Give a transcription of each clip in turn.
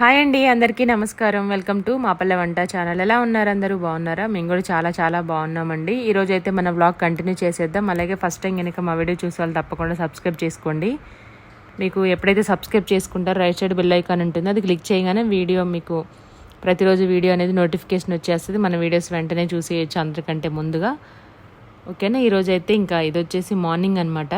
Hi అండి అందరికీ నమస్కారం. వెల్కమ్ టు మా పల్లె వంట ఛానల్. ఎలా ఉన్నారు అందరూ? బాగున్నారా? మేము కూడా చాలా చాలా బాగున్నామండి. ఈరోజు అయితే మన వ్లాగ్ కంటిన్యూ చేసేద్దాం. అలాగే ఫస్ట్ టైం కనుక మా వీడియో చూసే వాళ్ళు తప్పకుండా సబ్స్క్రైబ్ చేసుకోండి. మీకు ఎప్పుడైతే సబ్స్క్రైబ్ చేసుకుంటారో రైట్ సైడ్ బెల్ ఐకాన్ ఉంటుందో అది క్లిక్ చేయగానే వీడియో మీకు ప్రతిరోజు వీడియో అనేది నోటిఫికేషన్ వచ్చేస్తుంది. మన వీడియోస్ వెంటనే చూసేయచ్చు అందరికంటే ముందుగా. ఓకేనా? ఈరోజు అయితే ఇంకా ఇది వచ్చేసి మార్నింగ్ అనమాట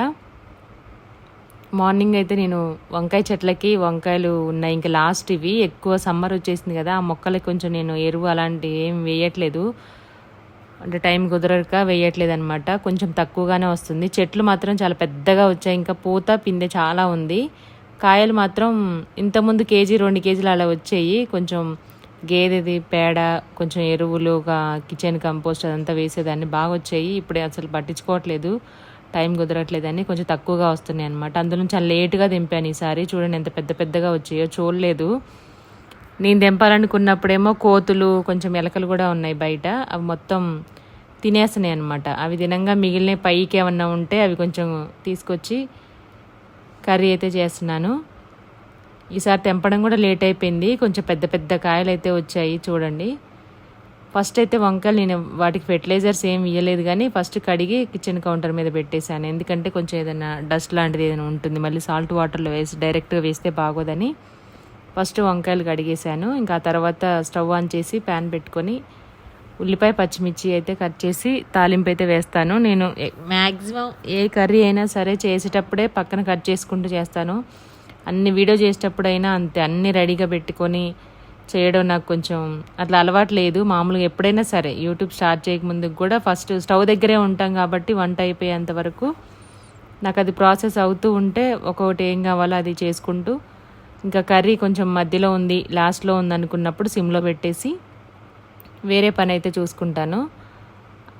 మార్నింగ్ అయితే నేను వంకాయ చెట్లకి వంకాయలు ఉన్నాయి. ఇంకా లాస్ట్ ఇవి. ఎక్కువ సమ్మర్ వచ్చేసింది కదా ఆ మొక్కలకి కొంచెం నేను ఎరువు అలాంటివి ఏం వేయట్లేదు. అంటే టైం కుదరక వేయట్లేదు అనమాట కొంచెం తక్కువగానే వస్తుంది. చెట్లు మాత్రం చాలా పెద్దగా వచ్చాయి. ఇంకా పూత పిందె చాలా ఉంది. కాయలు మాత్రం ఇంతకుముందు కేజీ రెండు కేజీలు అలా వచ్చాయి. కొంచెం గేదెది పేడ కొంచెం ఎరువులు కిచెన్ కంపోస్ట్ అదంతా వేసేదాన్ని. బాగా వచ్చాయి. ఇప్పుడు అసలు పట్టించుకోవట్లేదు. టైం కుదరట్లేదని కొంచెం తక్కువగా వస్తున్నాయి అనమాట అందులో చాలా లేటుగా దింపాను ఈసారి. చూడండి ఎంత పెద్ద పెద్దగా వచ్చాయో చూడలేదు. నేను దింపాలనుకున్నప్పుడేమో కోతులు కొంచెం ఎలకలు కూడా ఉన్నాయి బయట. అవి మొత్తం తినేస్తున్నాయి అనమాట అవి తినంగా మిగిలిన పైకి ఏమన్నా ఉంటే అవి కొంచెం తీసుకొచ్చి కర్రీ అయితే చేస్తున్నాను. ఈసారి తెంపడం కూడా లేట్ అయిపోయింది. కొంచెం పెద్ద పెద్ద కాయలు అయితే వచ్చాయి చూడండి. ఫస్ట్ అయితే వంకాయలు నేను వాటికి ఫెర్టిలైజర్స్ ఏం ఇవ్వలేదు కానీ ఫస్ట్ కడిగి కిచెన్ కౌంటర్ మీద పెట్టేశాను. ఎందుకంటే కొంచెం ఏదైనా డస్ట్ లాంటిది ఏదైనా ఉంటుంది. మళ్ళీ సాల్ట్ వాటర్లో వేసి డైరెక్ట్గా వేస్తే బాగోదని ఫస్ట్ వంకాయలు కడిగేశాను. ఇంకా తర్వాత స్టవ్ ఆన్ చేసి ప్యాన్ పెట్టుకొని ఉల్లిపాయ పచ్చిమిర్చి అయితే కట్ చేసి తాలింపు అయితే వేస్తాను. నేను మ్యాక్సిమం ఏ కర్రీ అయినా సరే చేసేటప్పుడే పక్కన కట్ చేసుకుంటూ చేస్తాను. అన్ని వీడియో చేసేటప్పుడైనా అంతే. అన్ని రెడీగా పెట్టుకొని చేయడం నాకు కొంచెం అట్లా అలవాటు లేదు. మామూలుగా ఎప్పుడైనా సరే యూట్యూబ్ స్టార్ట్ చేయకముందు కూడా ఫస్ట్ స్టవ్ దగ్గరే ఉంటాం కాబట్టి వంట అయిపోయేంత వరకు నాకు అది ప్రాసెస్ అవుతూ ఉంటే ఒక్కొక్కటి ఏం కావాలో అది చేసుకుంటూ ఇంకా కర్రీ కొంచెం మధ్యలో ఉంది లాస్ట్లో ఉంది అనుకున్నప్పుడు సిమ్లో పెట్టేసి వేరే పని అయితే చూసుకుంటాను.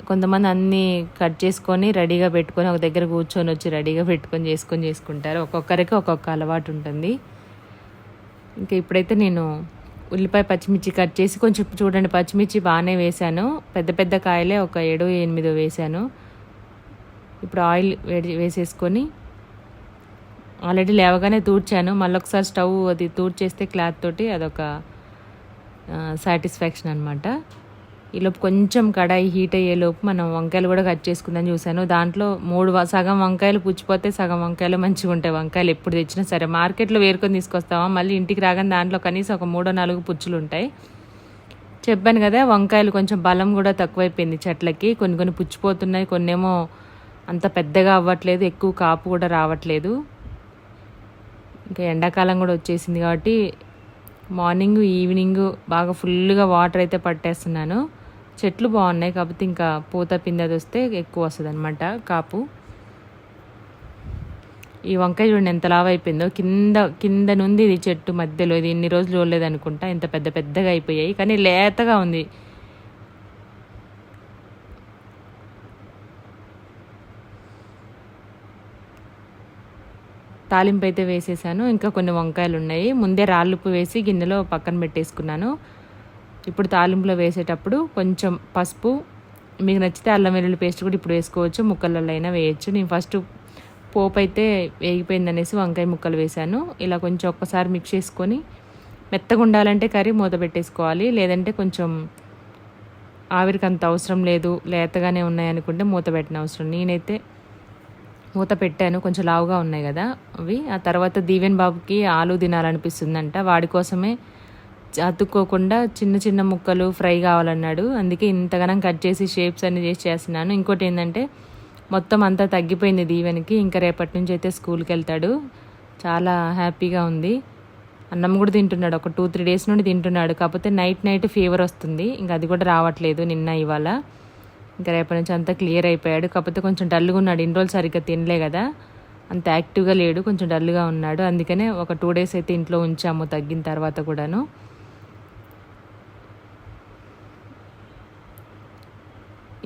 కొంతమంది అన్నీ కట్ చేసుకొని రెడీగా పెట్టుకొని ఒక దగ్గర కూర్చొని వచ్చి రెడీగా పెట్టుకొని చేసుకొని చేసుకుంటారు. ఒక్కొక్కరికి ఒక్కొక్క అలవాటు ఉంటుంది. ఇంకా ఇప్పుడైతే నేను ఉల్లిపాయ పచ్చిమిర్చి కట్ చేసి కొంచెం చూడండి పచ్చిమిర్చి బాగానే వేశాను. పెద్ద పెద్ద కాయలే ఒక ఏడు ఎనిమిదో వేశాను. ఇప్పుడు ఆయిల్ వేడి వేసేసుకొని ఆల్రెడీ లేవగానే తూడ్చాను. మళ్ళీ ఒకసారి స్టవ్ అది తూడ్చేస్తే క్లాత్ తోటి అదొక సాటిస్ఫాక్షన్ అనమాట ఈలోపు కొంచెం కడాయి హీట్ అయ్యేలోపు మనం వంకాయలు కూడా కట్ చేసుకుందని చూశాను. దాంట్లో మూడు సగం వంకాయలు పుచ్చిపోతే సగం వంకాయలు మంచిగా ఉంటాయి. వంకాయలు ఎప్పుడు తెచ్చినా సరే మార్కెట్లో వేరుకొని తీసుకొస్తామా మళ్ళీ ఇంటికి రాగానే దాంట్లో కనీసం ఒక మూడో నాలుగు పుచ్చులు ఉంటాయి. చెప్పాను కదా వంకాయలు కొంచెం బలం కూడా తక్కువైపోయింది చెట్లకి. కొన్ని కొన్ని పుచ్చిపోతున్నాయి కొన్నేమో అంత పెద్దగా అవ్వట్లేదు ఎక్కువ కాపు కూడా రావట్లేదు. ఇంకా ఎండాకాలం కూడా వచ్చేసింది కాబట్టి మార్నింగ్ ఈవినింగ్ బాగా ఫుల్గా వాటర్ అయితే పట్టేస్తున్నాను. చెట్లు బాగున్నాయి కాకపోతే ఇంకా పూత పిందది వస్తే ఎక్కువ వస్తుంది అనమాట కాపు. ఈ వంకాయ చూడండి ఎంత లావు అయిపోయిందో. కింద కింద నుండి ఇది చెట్టు మధ్యలో ఇది ఎన్ని రోజులు చూడలేదు అనుకుంటా. ఇంత పెద్ద పెద్దగా అయిపోయాయి కానీ లేతగా ఉంది. తాలింపు అయితే వేసేసాను. ఇంకా కొన్ని వంకాయలు ఉన్నాయి. ముందే రాళ్ళుప్పు వేసి గిన్నెలో పక్కన పెట్టేసుకున్నాను. ఇప్పుడు తాలింపులో వేసేటప్పుడు కొంచెం పసుపు. మీకు నచ్చితే అల్లం వెల్లుల్లి పేస్ట్ కూడా ఇప్పుడు వేసుకోవచ్చు. ముక్కలలో అయినా వేయచ్చు. నేను ఫస్ట్ పోపు అయితే వేగిపోయిందనేసి వంకాయ ముక్కలు వేశాను. ఇలా కొంచెం ఒక్కసారి మిక్స్ చేసుకొని మెత్తగా ఉండాలంటే కర్రీ మూత పెట్టేసుకోవాలి. లేదంటే కొంచెం ఆవిరికి అంత అవసరం లేదు. లేతగానే ఉన్నాయనుకుంటే మూత పెట్టిన అవసరం. నేనైతే మూత పెట్టాను. కొంచెం లావుగా ఉన్నాయి కదా అవి. ఆ తర్వాత దీవెన్ బాబుకి ఆలు తినాలనిపిస్తుందంట. వాడి కోసమే అతుక్కోకుండా చిన్న చిన్న ముక్కలు ఫ్రై కావాలన్నాడు. అందుకే ఇంతగానం కట్ చేసి షేప్స్ అన్ని చేసి చేస్తున్నాను. ఇంకోటి ఏంటంటే మొత్తం అంతా తగ్గిపోయింది దీవెనికి. ఇంకా రేపటి నుంచి అయితే స్కూల్కి వెళ్తాడు. చాలా హ్యాపీగా ఉంది. అన్నం కూడా తింటున్నాడు. ఒక టూ త్రీ డేస్ నుండి తింటున్నాడు. కాకపోతే నైట్ నైట్ ఫీవర్ వస్తుంది. ఇంకా అది కూడా రావట్లేదు నిన్న ఇవాళ. ఇంకా రేపటి నుంచి అంతా క్లియర్ అయిపోయాడు. కాకపోతే కొంచెం డల్గా ఉన్నాడు. ఇన్ని రోజులు సరిగ్గా తినలే కదా. అంత యాక్టివ్గా లేడు. కొంచెం డల్గా ఉన్నాడు. అందుకనే ఒక టూ డేస్ అయితే ఇంట్లో ఉంచాము తగ్గిన తర్వాత కూడాను.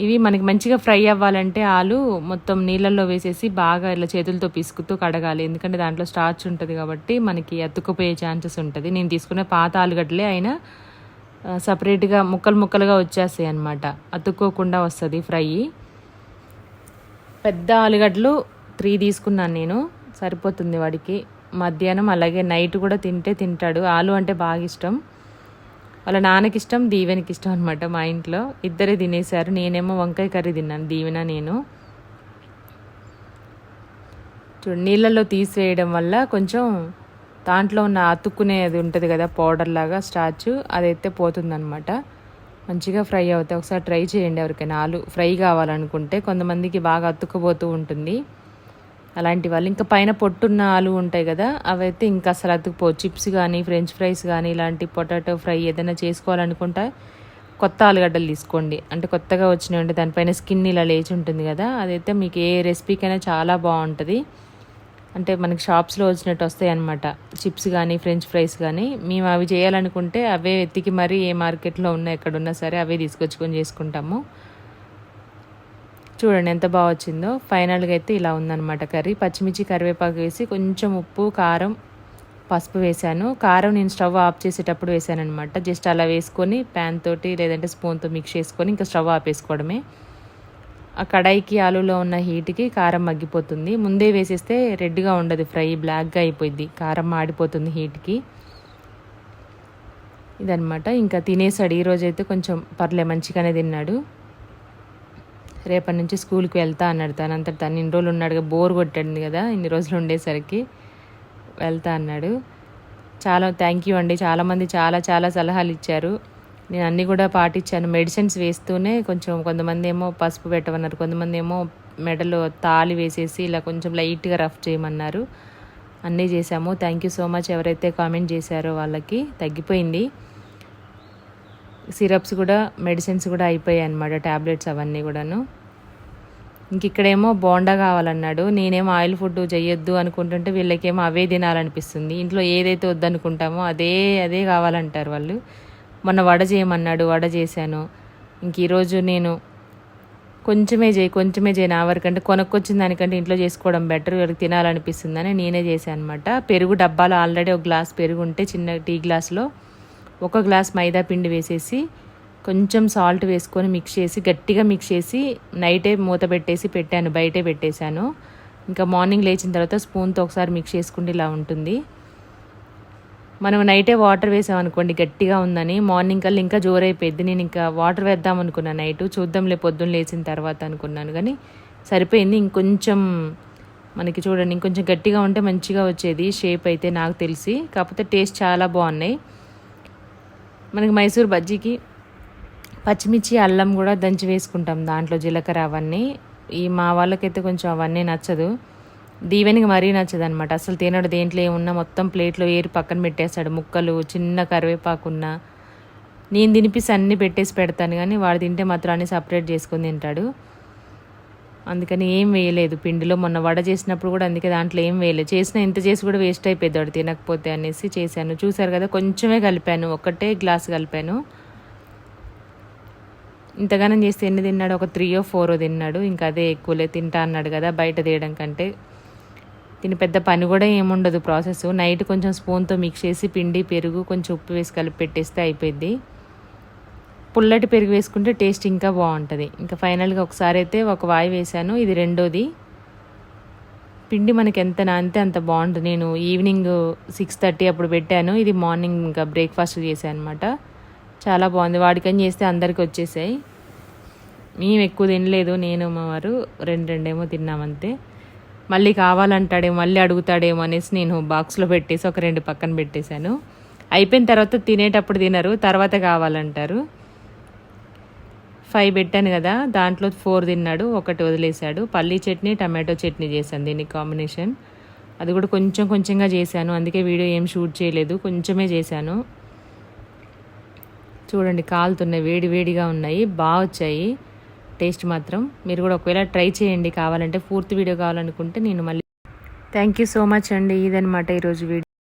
ఇవి మనకి మంచిగా ఫ్రై అవ్వాలంటే ఆలు మొత్తం నీళ్ళల్లో వేసేసి బాగా ఇలా చేతులతో పిసుకుతూ కడగాలి. ఎందుకంటే దాంట్లో స్టార్చ్ ఉంటుంది కాబట్టి మనకి అతుక్కుపోయే ఛాన్సెస్ ఉంటుంది. నేను తీసుకునే పాత ఆలుగడ్డలే అయినా సపరేట్గా ముక్కలు ముక్కలుగా వచ్చేస్తాయి అనమాట అతుక్కోకుండా వస్తుంది ఫ్రై. పెద్ద ఆలుగడ్డలు త్రీ తీసుకున్నాను నేను. సరిపోతుంది వాడికి. మధ్యాహ్నం అలాగే నైట్ కూడా తింటే తింటాడు. ఆలు అంటే బాగా ఇష్టం. వాళ్ళ నాన్నకి ఇష్టం దీవెనకి ఇష్టం అనమాట మా ఇంట్లో. ఇద్దరే తినేశారు. నేనేమో వంకాయ కర్రీ తిన్నాను దీవెన నేను. చూడు నీళ్ళల్లో తీసివేయడం వల్ల కొంచెం దాంట్లో ఉన్న అతుక్కునేది ఉంటుంది కదా పౌడర్ లాగా స్టార్చ్ అదైతే పోతుందనమాట మంచిగా ఫ్రై అవుతాయి. ఒకసారి ట్రై చేయండి ఎవరికైనా. ఆలు ఫ్రై కావాలనుకుంటే కొంతమందికి బాగా అతుక్కుపోతూ ఉంటుంది. అలాంటి వాళ్ళు. ఇంకా పైన పొట్టున్న ఆలు ఉంటాయి కదా అవైతే ఇంకా అసలు అతుకుపో చిప్స్ కానీ ఫ్రెంచ్ ఫ్రైస్ కానీ ఇలాంటి పొటాటో ఫ్రై ఏదైనా చేసుకోవాలనుకుంటే కొత్త ఆలుగడ్డలు తీసుకోండి. అంటే కొత్తగా వచ్చినవి అంటే దానిపైన స్కిన్ ఇలా లేచి ఉంటుంది కదా అదైతే మీకు ఏ రెసిపీకైనా చాలా బాగుంటుంది. అంటే మనకి షాప్స్లో వచ్చినట్టు వస్తాయి అనమాట చిప్స్ కానీ ఫ్రెంచ్ ఫ్రైస్ కానీ మేము అవి చేయాలనుకుంటే అవే ఎత్తికి మరీ ఏ మార్కెట్లో ఉన్నా ఎక్కడున్నా సరే అవే తీసుకొచ్చుకొని చేసుకుంటాము. చూడండి ఎంత బాగా వచ్చిందో. ఫైనల్గా అయితే ఇలా ఉందన్నమాట కర్రీ. పచ్చిమిర్చి కరివేపాకు వేసి కొంచెం ఉప్పు కారం పసుపు వేసాను కారం నేను స్టవ్ ఆఫ్ చేసేటప్పుడు వేసాను అనమాట జస్ట్ అలా వేసుకొని ప్యాన్ తోటి లేదంటే స్పూన్తో మిక్స్ చేసుకొని ఇంకా స్టవ్ ఆపేసుకోవడమే. ఆ కడాయికి ఆలులో ఉన్న హీట్కి కారం మగ్గిపోతుంది. ముందే వేసేస్తే రెడ్గా ఉండదు ఫ్రై బ్లాక్గా అయిపోయింది కారం మాడిపోతుంది హీట్కి ఇదనమాట ఇంకా తినేసాడు. ఈరోజైతే కొంచెం పర్లే మంచిగానే తిన్నాడు. రేపటి నుంచి స్కూల్కి వెళ్తా అన్నాడు తనంత తను ఇన్ని రోజులు ఉన్నాడు బోర్ కొట్టాడు కదా ఇన్ని రోజులు ఉండేసరికి వెళ్తా అన్నాడు. చాలా థ్యాంక్ యూ అండి. చాలామంది చాలా చాలా సలహాలు ఇచ్చారు. నేను అన్నీ కూడా పాటించాను. మెడిసిన్స్ వేస్తూనే కొంచెం కొంతమంది ఏమో పసుపు పెట్టమన్నారు కొంతమంది ఏమో మెడలో తాళి వేసేసి ఇలా కొంచెం లైట్గా రఫ్ చేయమన్నారు. అన్నీ చేశాము. థ్యాంక్ యూ సో మచ్ ఎవరైతే కామెంట్ చేశారో వాళ్ళకి తగ్గిపోయింది. సిరప్స్ కూడా మెడిసిన్స్ కూడా అయిపోయాయి అనమాట ట్యాబ్లెట్స్ అవన్నీ కూడాను. ఇంక ఇక్కడేమో బోండా కావాలన్నాడు. నేనేమో ఆయిల్ ఫుడ్ చేయొద్దు అనుకుంటుంటే వీళ్ళకేమో అవే తినాలనిపిస్తుంది. ఇంట్లో ఏదైతే వద్దనుకుంటామో అదే అదే కావాలంటారు వాళ్ళు. మొన్న వడ చేయమన్నాడు వడ చేశాను. ఇంక ఈరోజు నేను కొంచెమే చేయి కొంచెమే చేయను నా వరకంటే కొనుక్కొచ్చిన దానికంటే ఇంట్లో చేసుకోవడం బెటర్ వీళ్ళకి తినాలనిపిస్తుందని నేనే చేశాను అనమాట పెరుగు డబ్బాలో ఆల్రెడీ ఒక గ్లాస్ పెరుగు ఉంటే చిన్న టీ గ్లాస్లో ఒక గ్లాస్ మైదా పిండి వేసేసి కొంచెం సాల్ట్ వేసుకొని మిక్స్ చేసి గట్టిగా మిక్స్ చేసి నైటే మూత పెట్టేసి పెట్టాను బయటే పెట్టేశాను. ఇంకా మార్నింగ్ లేచిన తర్వాత స్పూన్తో ఒకసారి మిక్స్ చేసుకుంటే ఇలా ఉంటుంది. మనం నైటే వాటర్ వేసామనుకోండి గట్టిగా ఉందని. మార్నింగ్ కల్లా ఇంకా జోరైపోయింది నేను ఇంకా వాటర్ వేద్దాం అనుకున్నాను నైట్. చూద్దాంలే పొద్దున్న లేచిన తర్వాత అనుకున్నాను. కానీ సరిపోయింది. ఇంకొంచెం మనకి చూడండి ఇంకొంచెం గట్టిగా ఉంటే మంచిగా వచ్చేది. షేప్ అయితే నాకు తెలిసి. కాకపోతే టేస్ట్ చాలా బాగున్నాయి. మనకి మైసూర్ బజ్జీకి పచ్చిమిర్చి అల్లం కూడా దంచి వేసుకుంటాం దాంట్లో జీలకర్ర అవన్నీ. ఈ మా వాళ్ళకైతే కొంచెం అవన్నీ నచ్చదు. దీవెనికి మరీ నచ్చదు అనమాట అసలు తినడు దేంట్లో ఏమున్నా మొత్తం ప్లేట్లో ఏరి పక్కన పెట్టేస్తాడు. ముక్కలు చిన్న కరివేపాకున్నా. నేను తినిపిసి అన్నీ పెట్టేసి పెడతాను కానీ వాడు తింటే మాత్రం అన్నీ సపరేట్ చేసుకొని తింటాడు. అందుకని ఏం వేయలేదు. పిండిలో మొన్న వడ చేసినప్పుడు కూడా అందుకే దాంట్లో ఏం వేయలేదు. చేసిన ఇంత చేసి కూడా వేస్ట్ అయిపోయింది వాడు తినకపోతే అనేసి చేశాను. చూసారు కదా కొంచెమే కలిపాను. ఒకటే గ్లాస్ కలిపాను. ఇంతగానం చేస్తే ఎన్ని తిన్నాడు? ఒక త్రీయో ఫోరో తిన్నాడు. ఇంకా అదే ఎక్కువలే తింటా అన్నాడు కదా బయట తీయడం కంటే. దీని పెద్ద పని కూడా ఏముండదు ప్రాసెస్ నైట్ కొంచెం స్పూన్తో మిక్స్ చేసి పిండి పెరుగు కొంచెం ఉప్పు వేసి కలిపి పెట్టేస్తే అయిపోయింది పుల్లటి పెరుగు వేసుకుంటే టేస్ట్ ఇంకా బాగుంటుంది. ఇంకా ఫైనల్గా ఒకసారి అయితే ఒక వాయి వేశాను. ఇది రెండోది. పిండి మనకి ఎంత నానితే అంత బాగుంటుంది. నేను ఈవినింగ్ సిక్స్ థర్టీ అప్పుడు పెట్టాను. ఇది మార్నింగ్ ఇంకా బ్రేక్ఫాస్ట్ చేశాను అనమాట చాలా బాగుంది. వాడికని చేస్తే అందరికి వచ్చేసాయి. మేము ఎక్కువ తినలేదు. నేను మా వారు రెండు రెండేమో తిన్నామంతే. మళ్ళీ కావాలంటాడేమో మళ్ళీ అడుగుతాడేమో అనేసి నేను బాక్స్లో పెట్టేసి ఒక రెండు పక్కన పెట్టేశాను. అయిపోయిన తర్వాత తినేటప్పుడు తినరు. తర్వాత కావాలంటారు. ఫైవ్ పెట్టాను కదా దాంట్లో ఫోర్ తిన్నాడు ఒకటి వదిలేశాడు. పల్లీ చట్నీ టమాటో చట్నీ చేశాను దీన్ని కాంబినేషన్. అది కూడా కొంచెం కొంచెంగా చేశాను అందుకే వీడియో ఏం షూట్ చేయలేదు కొంచెమే చేశాను. చూడండి కాలుతున్నాయి వేడి వేడిగా ఉన్నాయి బాగా వచ్చాయి. టేస్ట్ మాత్రం మీరు కూడా ఒకవేళ ట్రై చేయండి కావాలంటే పూర్తి వీడియో కావాలనుకుంటే నేను మళ్ళీ థ్యాంక్ యూ సో మచ్ అండి ఇదనమాట ఈరోజు వీడియో.